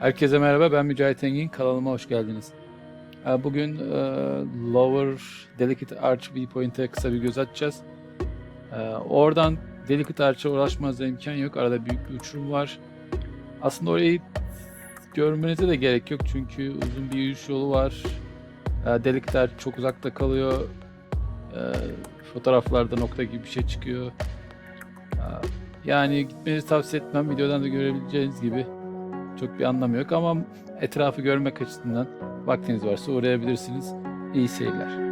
Herkese merhaba, ben Mücahit Engin. Kanalıma hoş geldiniz. Bugün e, Lower Delicate Arch Viewpoint'e kısa bir göz atacağız. Ee, Oradan Delicate Arch'a ulaşmanıza imkan yok. Arada büyük bir uçurum var. Aslında orayı görmenize de gerek yok çünkü uzun bir yürüyüş yolu var. Ee, Delicate Arch çok uzakta kalıyor. Ee, Fotoğraflarda nokta gibi bir şey çıkıyor. Ee, Yani gitmenizi tavsiye etmem. Videodan da görebileceğiniz gibi çok bir anlamı yok ama etrafı görmek açısından vaktiniz varsa uğrayabilirsiniz. İyi seyirler.